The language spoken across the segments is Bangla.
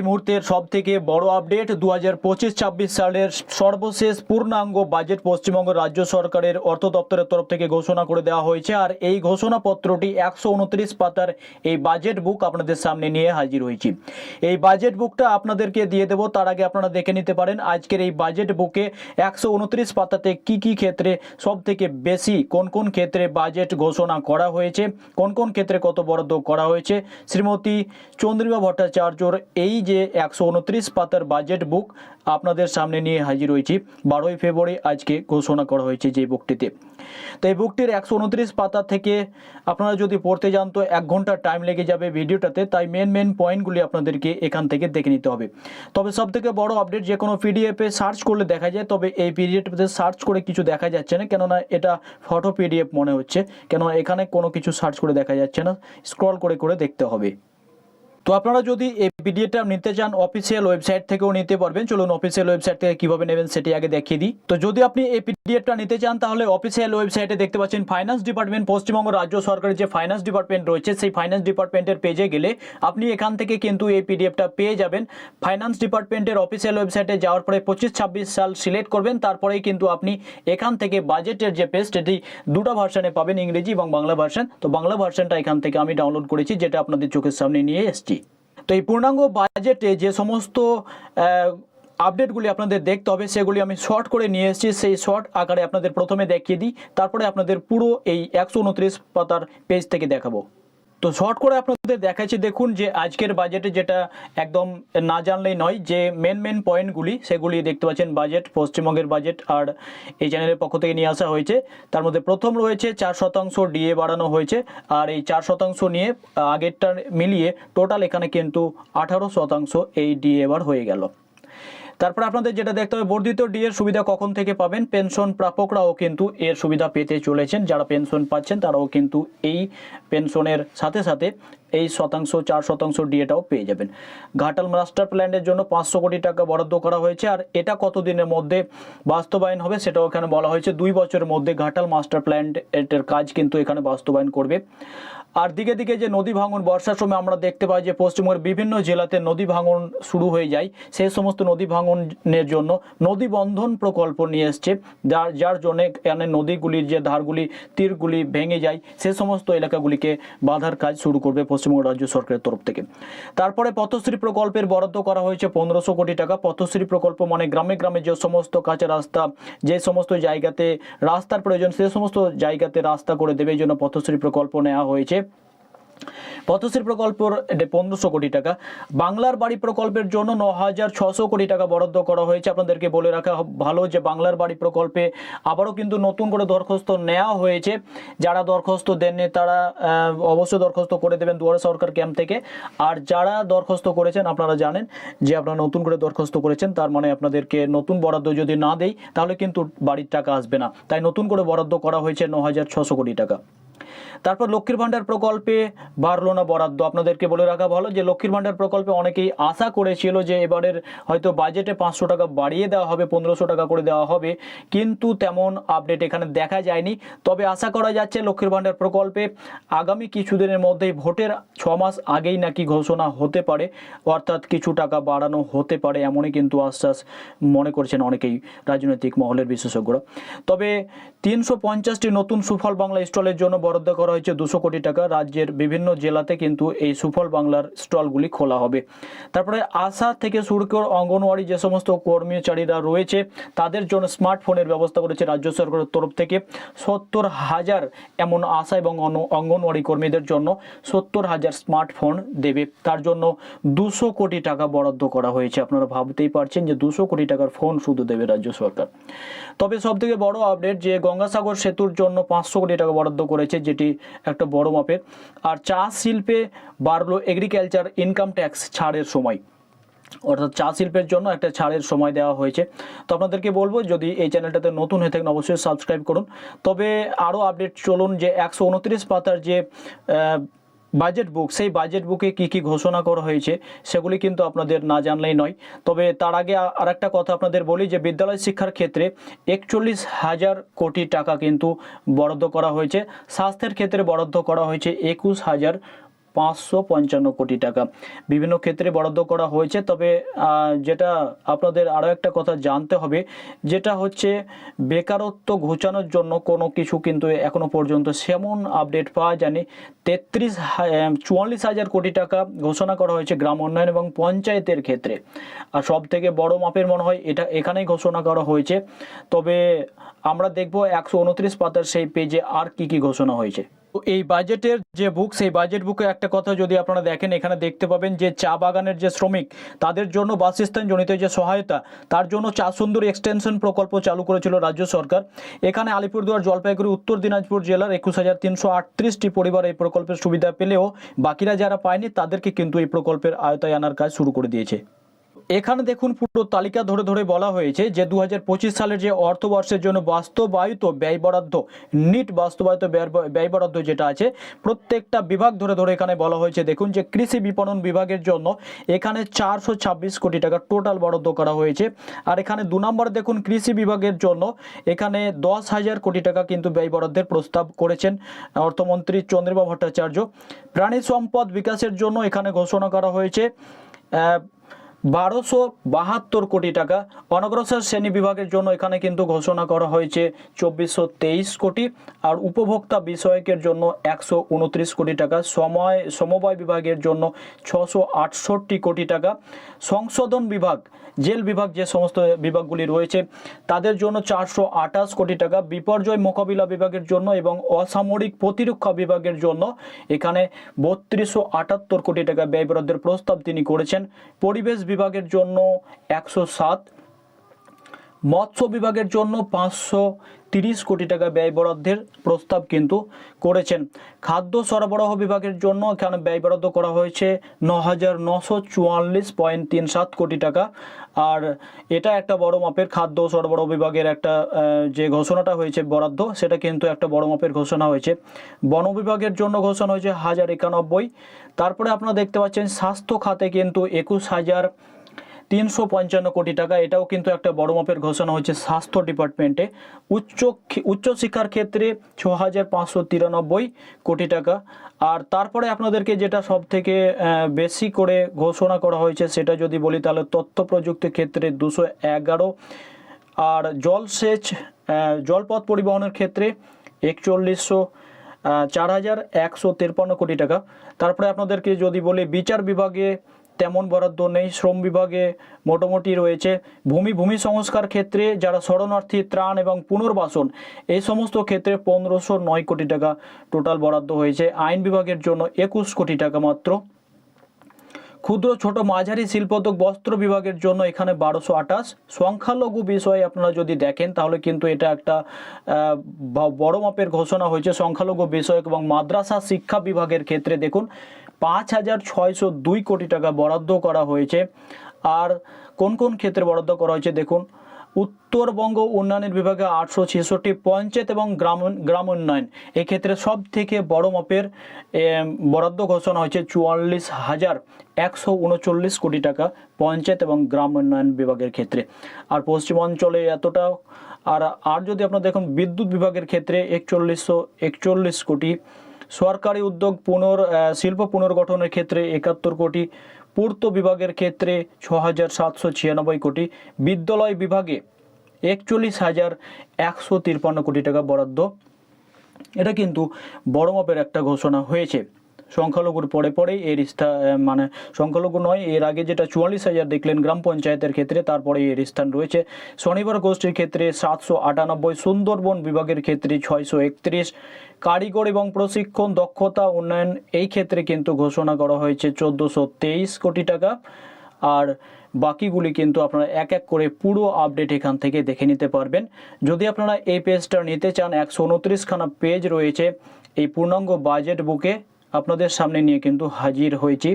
এই মুহূর্তের সব থেকে বড় আপডেট দু হাজার পঁচিশ, ছাব্বিশ সালের সর্বশেষ পূর্ণাঙ্গ বাজেট পশ্চিমবঙ্গ রাজ্য সরকারের অর্থ দপ্তরের তরফ থেকে ঘোষণা করে দেওয়া হয়েছে। আর এই ঘোষণাপত্রটি একশো উনত্রিশ পাতার এই বাজেট বুক আপনাদের সামনে নিয়ে হাজির হয়েছি। এই বাজেট বুকটা আপনাদেরকে দিয়ে দেবো, তার আগে আপনারা দেখে নিতে পারেন আজকের এই বাজেট বুকে একশো উনত্রিশ পাতাতে কি কি ক্ষেত্রে সব থেকে বেশি কোন কোন ক্ষেত্রে বাজেট ঘোষণা করা হয়েছে, কোন কোন ক্ষেত্রে কত বরাদ্দ করা হয়েছে। শ্রীমতী চন্দ্রিমা ভট্টাচার্যর এই যে একশো উনত্রিশ পাতার বাজেট বুক আপনাদের সামনে নিয়ে হাজির হয়েছি। বারোই ফেব্রুয়ারি আজকে ঘোষণা করা হয়েছে যে বুকটিতে তো এই বুকটির একশো উনত্রিশ পাতা থেকে আপনারা যদি পড়তে যান তো এক ঘণ্টা টাইম লেগে যাবে ভিডিওটাতে তাই মেন মেন পয়েন্টগুলি আপনাদেরকে এখান থেকে দেখে নিতে হবে। তবে সব থেকে বড় আপডেট যে কোনো পিডিএফে সার্চ করলে দেখা যায়, তবে এই পিডিএফে সার্চ করে কিছু দেখা যাচ্ছে না, কেননা এটা ফটো পিডিএফ মনে হচ্ছে, কেননা এখানে কোনো কিছু সার্চ করে দেখা যাচ্ছে না। স্ক্রল করে করে দেখতে হবে। তো আপনারা যদি এই পিডিএফটা নিতে চান অফিসিয়াল ওয়েবসাইট থেকেও নিতে পারবেন। চলুন অফিসিয়াল ওয়েবসাইট থেকে কীভাবে নেবেন সেটি আগে দেখিয়ে দিই। তো যদি আপনি এই পিডিএফটা নিতে চান, তাহলে অফিসিয়াল ওয়েবসাইটে দেখতে পাচ্ছেন ফাইন্যান্স ডিপার্টমেন্ট পশ্চিমবঙ্গ রাজ্য সরকারের যে ফাইন্যান্স ডিপার্টমেন্ট রয়েছে, সেই ফাইন্যান্স ডিপার্টমেন্টের পেজে গেলে আপনি এখান থেকে কিন্তু এই পিডিএফটা পেয়ে যাবেন। ফাইন্যান্স ডিপার্টমেন্টের অফিসিয়াল ওয়েবসাইটে যাওয়ার পরে পঁচিশ ছাব্বিশ সাল সিলেক্ট করবেন। তারপরেই কিন্তু আপনি এখান থেকে বাজেটের যে পেজ সেটি দুটো ভার্সানে পাবেন, ইংরেজি এবং বাংলা ভার্সান তো বাংলা ভার্সানটা এখান থেকে আমি ডাউনলোড করেছি, যেটা আপনাদের চোখের সামনে নিয়ে এসেছি। তো এই পূর্ণাঙ্গ বাজেটে যে সমস্ত আপডেটগুলি আপনাদের দেখতে হবে, সেগুলি আমি শর্ট করে নিয়ে এসেছি। সেই শর্ট আকারে আপনাদের প্রথমে দেখিয়ে দিই, তারপরে আপনাদের পুরো এই একশো উনত্রিশ পাতার পেজ থেকে দেখাবো। তো শর্ট করে আপনাদের দেখাচ্ছি, দেখুন যে আজকের বাজেটে যেটা একদম না জানলেই নয়, যে মেন মেন পয়েন্টগুলি সেগুলি দেখতে পাচ্ছেন বাজেট পশ্চিমবঙ্গের বাজেট আর এই চ্যানেলের পক্ষ থেকে নিয়ে আসা হয়েছে। তার মধ্যে প্রথম রয়েছে চার শতাংশ ডিএ বাড়ানো হয়েছে আর এই চার শতাংশ নিয়ে আগেরটা মিলিয়ে টোটাল এখানে কিন্তু আঠারো শতাংশ এই ডিএ এবার হয়ে গেল। তারপর আপনাদের যেটা দেখতে হবে, বর্ধিত ডি এর সুবিধা কখন থেকে পাবেন? পেনশন প্রাপকরাও কিন্তু এর সুবিধা পেতে চলেছেন। যারা পেনশন পাচ্ছেন, তারাও কিন্তু এই পেনশনের সাথে সাথে এই শতাংশ, চার শতাংশ ডিএটাও পেয়ে যাবেন। ঘাটাল মাস্টার প্ল্যানের জন্য পাঁচশো কোটি টাকা বরাদ্দ করা হয়েছে, আর এটা কতদিনের মধ্যে বাস্তবায়ন হবে সেটাও এখানে বলা হয়েছে। দুই বছরের মধ্যে ঘাটাল মাস্টার প্ল্যান এর কাজ কিন্তু এখানে বাস্তবায়ন করবে। আর দিকে দিকে যে নদী ভাঙন, বর্ষার সময় আমরা দেখতে পাই যে পশ্চিমবঙ্গের বিভিন্ন জেলাতে নদী ভাঙন শুরু হয়ে যায়। সেই সমস্ত নদী ভাঙনের জন্য নদী বন্ধন প্রকল্প নিয়ে এসছে, যার যার জন্য এখানে নদীগুলির যে ধারগুলি, তীরগুলি ভেঙে যায়, সে সমস্ত এলাকাগুলিকে বাধার কাজ শুরু করবে পশ্চিমবঙ্গ রাজ্য সরকারের তরফ থেকে। তারপরে পথশ্রী প্রকল্পের বরাদ্দ করা হয়েছে পনেরোশো কোটি টাকা। পথশ্রী প্রকল্প মানে গ্রামে গ্রামে যে সমস্ত কাঁচা রাস্তা, যে সমস্ত জায়গাতে রাস্তার প্রয়োজন, সে সমস্ত জায়গাতে রাস্তা করে দেবে, এই জন্য পথশ্রী প্রকল্প নেওয়া হয়েছে। পথশ্রী প্রকল্পের পনেরোশো কোটি টাকা। বাংলার বাড়ি প্রকল্পের জন্য ন হাজার ছশো কোটি টাকা বরাদ্দ করা হয়েছে। আপনাদেরকে বলে রাখা ভালো যে বাংলার বাড়ি প্রকল্পে আবারও কিন্তু নতুন করে দরখাস্ত নেওয়া হয়েছে। যারা দরখাস্ত দেননি তারা অবশ্যই দরখাস্ত করে দেবেন দুয়ারে সরকার ক্যাম্প থেকে। আর যারা দরখাস্ত করেছেন আপনারা জানেন যে আপনারা নতুন করে দরখাস্ত করেছেন, তার মানে আপনাদেরকে নতুন বরাদ্দ যদি না দেই, তাহলে কিন্তু বাড়ির টাকা আসবে না। তাই নতুন করে বরাদ্দ করা হয়েছে ন হাজার ছশো কোটি টাকা। তারপর লক্ষ্মীর ভাণ্ডার প্রকল্পে বাড়লো না বরাদ্দ। আপনাদেরকে বলে রাখা ভালো যে, লক্ষ্মীর ভাণ্ডার প্রকল্পে অনেকেই আশা করেছিল যে, এবারের হয়তো বাজেটে পাঁচশো টাকা বাড়িয়ে দেওয়া হবে, পনেরোশো টাকা করে দেওয়া হবে। কিন্তু তেমন আপডেট এখানে দেখা যায়নি। তবে আশা করা যাচ্ছে লক্ষ্মীর ভাণ্ডার প্রকল্পে আগামী কিছুদিনের মধ্যেই ভোটের ছ মাস আগেই নাকি ঘোষণা হতে পারে। অর্থাৎ কিছু টাকা বাড়ানো হতে পারে এমনই কিন্তু আশ্বাস মনে করছেন অনেকেই রাজনৈতিক মহলের বিশেষজ্ঞরা। তবে তিনশো পঞ্চাশটি নতুন সুফল বাংলা স্টলের জন্য বরাদ্দ করা হয়েছে দুশো কোটি টাকা। রাজ্যের বিভিন্ন জেলাতে কিন্তু এই সুফল বাংলার স্টলগুলি খোলা হবে। তারপরে আশা থেকে শুরু করে অঙ্গনওয়াড়ি যে সমস্ত কর্মচারীরা রয়েছে, তাদের জন্য স্মার্টফোনের ব্যবস্থা করেছে রাজ্য সরকারের তরফ থেকে। সত্তর হাজার এমন আশা এবং অঙ্গনওয়াড়ি কর্মীদের জন্য সত্তর হাজার স্মার্টফোন দেবে। তার জন্য দুশো কোটি টাকা বরাদ্দ করা হয়েছে। আপনারা ভাবতেই পারছেন যে দুশো কোটি টাকার ফোন শুধু দেবে রাজ্য সরকার। তবে সব থেকে বড় আপডেট যে গঙ্গাসাগর সেতুর জন্য পাঁচশো কোটি টাকা বরাদ্দ করেছে যেটি একটা বড় মাপের আর চা শিল্পে বাড়লো এগ্রিকালচার ইনকাম ট্যাক্স ছাড়ের সময়। অর্থাৎ চা শিল্পের জন্য একটা ছাড়ের সময় দেওয়া হয়েছে। তো আপনাদেরকে বলব, যদি এই চ্যানেলটাতে নতুন হয়ে থাকেন, অবশ্যই সাবস্ক্রাইব করুন। তবে আরও আপডেট চলুন যে একশো উনত্রিশ পাতার যে বাজেট বুক সেই বাজেট বুকে কি কি ঘোষণা করা হয়েছে, সেগুলি কিন্তু আপনাদের না জানলেই নয়। তবে তার আগে আর একটা কথা আপনাদের বলি যে, বিদ্যালয় শিক্ষার ক্ষেত্রে একচল্লিশ হাজার কোটি টাকা কিন্তু বরাদ্দ করা হয়েছে। স্বাস্থ্যের ক্ষেত্রে বরাদ্দ করা হয়েছে একুশ হাজার পাঁচশো পঞ্চান্ন কোটি টাকা। বিভিন্ন ক্ষেত্রে বরাদ্দ করা হয়েছে, তবে যেটা আপনাদের আরও একটা কথা জানতে হবে, যেটা হচ্ছে বেকারত্ব ঘোচানোর জন্য কোনো কিছু কিন্তু এখনও পর্যন্ত সেমন আপডেট পাওয়া যায়নি। তেত্রিশ চুয়াল্লিশ হাজার কোটি টাকা ঘোষণা করা হয়েছে গ্রাম উন্নয়ন এবং পঞ্চায়েতের ক্ষেত্রে। আর সব থেকে বড় মাপের মনে হয় এটা এখানেই ঘোষণা করা হয়েছে। তবে আমরা দেখব একশো উনত্রিশ পাতার সেই পেজে আর কি কি ঘোষণা হয়েছে। এই বাজেটের যে বুক সেই বাজেট বুকে একটা কথা যদি আপনারা দেখেন, এখানে দেখতে পাবেন যে চা বাগানের যে শ্রমিক, তাদের জন্য বাসস্থান জনিত যে সহায়তা, তার জন্য চা সুন্দর এক্সটেনশন প্রকল্প চালু করেছিল রাজ্য সরকার। এখানে আলিপুরদুয়ার, জলপাইগুড়ি, উত্তর দিনাজপুর জেলার একুশ হাজার তিনশো আটত্রিশটি পরিবার এই প্রকল্পের সুবিধা পেলেও বাকিরা যারা পায়নি, তাদেরকে কিন্তু এই প্রকল্পের আয়তায় আনার কাজ শুরু করে দিয়েছে। এখানে দেখুন পুরো তালিকা ধরে ধরে বলা হয়েছে যে দু হাজার পঁচিশ সালের যে অর্থবর্ষের জন্য বাস্তবায়িত ব্যয় বরাদ্দ, নিট বাস্তবায়িত ব্যয়- বরাদ্দ যেটা আছে, প্রত্যেকটা বিভাগ ধরে ধরে এখানে বলা হয়েছে। দেখুন যে কৃষি বিপণন বিভাগের জন্য এখানে চারশো ছাব্বিশ কোটি টাকা টোটাল বরাদ্দ করা হয়েছে। আর এখানে দু নম্বর দেখুন কৃষি বিভাগের জন্য এখানে দশ হাজার কোটি টাকা কিন্তু ব্যয় বরাদ্দের প্রস্তাব করেছেন অর্থমন্ত্রী চন্দ্রিমা ভট্টাচার্য। প্রাণী সম্পদ বিকাশের জন্য এখানে ঘোষণা করা হয়েছে। বারোশো বাহাত্তর কোটি টাকা। অনগ্রসর শ্রেণি বিভাগের জন্য এখানে কিন্তু ঘোষণা করা হয়েছে চব্বিশশো তেইশ কোটি, আর উপভোক্তা বিষয়কের জন্য একশো উনত্রিশ কোটি টাকা, সময় সমবায় বিভাগের জন্য ছশো আটষট্টি কোটি টাকা। সংশোধন বিভাগ জেল বিভাগ যে সমস্ত বিভাগগুলি রয়েছে, তাদের জন্য চারশো আঠাশ কোটি টাকা বিপর্যয় মোকাবিলা বিভাগের জন্য এবং অসামরিক প্রতিরক্ষা বিভাগের জন্য এখানে বত্রিশশো আটাত্তর কোটি টাকা ব্যয় বরাদ্দের প্রস্তাব তিনি করেছেন। পরিবেশ বিভাগের জন্য একশো সাত মৎস্য বিভাগের জন্য পাঁচশো তিরিশ কোটি টাকা ব্যয় বরাদ্দের প্রস্তাব কিন্তু করেছেন। খাদ্য সরবরাহ বিভাগের জন্য এখানে ব্যয় বরাদ্দ করা হয়েছে? ন হাজার নশো চুয়াল্লিশ পয়েন্ট তিন সাত কোটি টাকা। আর এটা একটা বড় মাপের খাদ্য সরবরাহ বিভাগের একটা যে ঘোষণাটা হয়েছে বরাদ্দ, সেটা কিন্তু একটা বড় মাপের ঘোষণা হয়েছে। বন বিভাগের জন্য ঘোষণা হয়েছে হাজার একানব্বই। তারপরে আপনারা দেখতে পাচ্ছেন স্বাস্থ্য খাতে কিন্তু একুশ হাজার তিনশো পঞ্চান্ন কোটি টাকা। এটাও কিন্তু একটা বড় মাপের ঘোষণা হচ্ছে স্বাস্থ্য ডিপার্টমেন্টে। উচ্চ উচ্চশিক্ষার ক্ষেত্রে ছ হাজার পাঁচশো তিরানব্বই কোটি টাকা। আর তারপরে আপনাদেরকে যেটা সব থেকে বেশি করে ঘোষণা করা হয়েছে সেটা যদি বলি তাহলে তথ্য প্রযুক্তি ক্ষেত্রে দুশো এগারো। আর জলসেচ জলপথ পরিবহনের ক্ষেত্রে একচল্লিশশো চার হাজার একশো তিরপান্ন কোটি টাকা। তারপরে আপনাদেরকে যদি বলি বিচার বিভাগে তেমন বরাদ্দ নেই। শ্রম বিভাগে মোটামুটি রয়েছে। ভূমি ভূমি সংস্কার ক্ষেত্রে যারা শরণার্থী, ত্রাণ এবং পুনর্বাসন এই সমস্ত ক্ষেত্রে পনেরোশো নয় কোটি টাকা টোটাল বরাদ্দ হয়েছে। আইন বিভাগের জন্য একুশ কোটি টাকা মাত্র। ক্ষুদ্র ছোট মাঝারি শিল্পোদ্যোগ বস্ত্র বিভাগের জন্য এখানে বারোশো আঠাশ। সংখ্যালঘু বিষয়ে আপনারা যদি দেখেন, তাহলে কিন্তু এটা একটা বড় মাপের ঘোষণা হয়েছে। সংখ্যালঘু বিষয়ক এবং মাদ্রাসা শিক্ষা বিভাগের ক্ষেত্রে দেখুন, পাঁচ হাজার ছয়শো দুই কোটি টাকা বরাদ্দ করা হয়েছে। আর কোন কোন ক্ষেত্রে বরাদ্দ করা হয়েছে দেখুন উত্তরবঙ্গ উন্নয়নের বিভাগে আটশো ছেষট্টি পঞ্চায়েত এবং গ্রাম গ্রাম উন্নয়ন। এক্ষেত্রে সব থেকে বড় মাপের বরাদ্দ ঘোষণা হয়েছে চুয়াল্লিশ হাজার একশো উনচল্লিশ কোটি টাকা পঞ্চায়েত এবং গ্রাম উন্নয়ন বিভাগের ক্ষেত্রে। আর পশ্চিমাঞ্চলে এতটা, আর আর যদি আপনারা দেখুন বিদ্যুৎ বিভাগের ক্ষেত্রে একচল্লিশশো একচল্লিশ কোটি, সরকারি উদ্যোগ পুনর শিল্প পুনর্গঠনের ক্ষেত্রে একাত্তর কোটি পূর্ত বিভাগের ক্ষেত্রে ছ হাজার সাতশো ছিয়ানব্বই কোটি, বিদ্যালয় বিভাগে একচল্লিশ হাজার একশো তিরপান্ন কোটি টাকা বরাদ্দ। এটা কিন্তু বড় মাপের একটা ঘোষণা হয়েছে। সংখ্যালঘুর পরে পরেই এর স্থান মানে সংখ্যালঘু নয়, এর আগে যেটা চুয়াল্লিশ হাজার দেখলেন গ্রাম পঞ্চায়েতের ক্ষেত্রে, তারপরে এর স্থান রয়েছে। শনিবার গোষ্ঠীর ক্ষেত্রে সাতশো আটানব্বই, সুন্দরবন বিভাগের ক্ষেত্রে ছয়শো একত্রিশ। কারিগর এবং প্রশিক্ষণ দক্ষতা উন্নয়ন, এই ক্ষেত্রে কিন্তু ঘোষণা করা হয়েছে চোদ্দোশো তেইশ কোটি টাকা। আর বাকিগুলি কিন্তু আপনারা এক এক করে পুরো আপডেট এখান থেকে দেখে নিতে পারবেন। যদি আপনারা এই পেজটা নিতে চান, একশো উনত্রিশখানা পেজ রয়েছে এই পূর্ণাঙ্গ বাজেট বুকে। আপনাদের সামনে নিয়ে কিন্তু হাজির হয়েছি।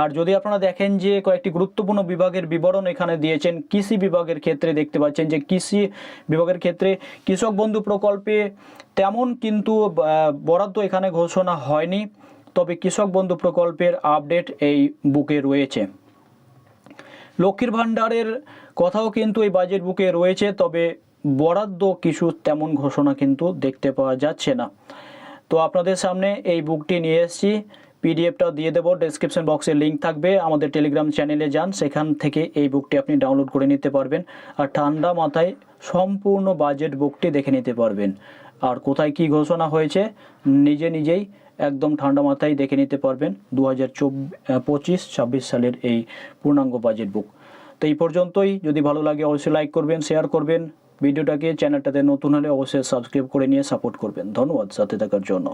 আর যদি আপনারা দেখেন যে কয়েকটি গুরুত্বপূর্ণ বিভাগের বিবরণ এখানে দিয়েছেন, কৃষি বিভাগের ক্ষেত্রে দেখতে পাচ্ছেন যে কৃষি বিভাগের ক্ষেত্রে কৃষক বন্ধু প্রকল্পে তেমন কিন্তু বরাদ্দ এখানে ঘোষণা হয়নি। তবে কৃষক বন্ধু প্রকল্পের আপডেট এই বুকে রয়েছে। লক্ষ্মীর ভাণ্ডারের কথাও কিন্তু এই বাজেট বুকে রয়েছে, তবে বরাদ্দ কিছু তেমন ঘোষণা কিন্তু দেখতে পাওয়া যাচ্ছে না। তো আপনাদের সামনে এই বুকটি নিয়ে এসেছি। পিডিএফটা দিয়ে দেবো ডেসক্রিপশন বক্সে লিঙ্ক থাকবে। আমাদের টেলিগ্রাম চ্যানেলে যান, সেখান থেকে এই বুকটি আপনি ডাউনলোড করে নিতে পারবেন। আর ঠান্ডা মাথায় সম্পূর্ণ বাজেট বুকটি দেখে নিতে পারবেন। আর কোথায় কি ঘোষণা হয়েছে, নিজে নিজেই একদম ঠান্ডা মাথায় দেখে নিতে পারবেন। দু হাজার পঁচিশ, ছাব্বিশ সালের এই পূর্ণাঙ্গ বাজেট বুক তো এই পর্যন্তই। যদি ভালো লাগে, অবশ্যই লাইক করবেন শেয়ার করবেন। ভিডিওটাকে চ্যানেলটাতে নতুন হলে অবশ্যই সাবস্ক্রাইব করে নিয়ে সাপোর্ট করবেন। ধন্যবাদ সাথে থাকার জন্য।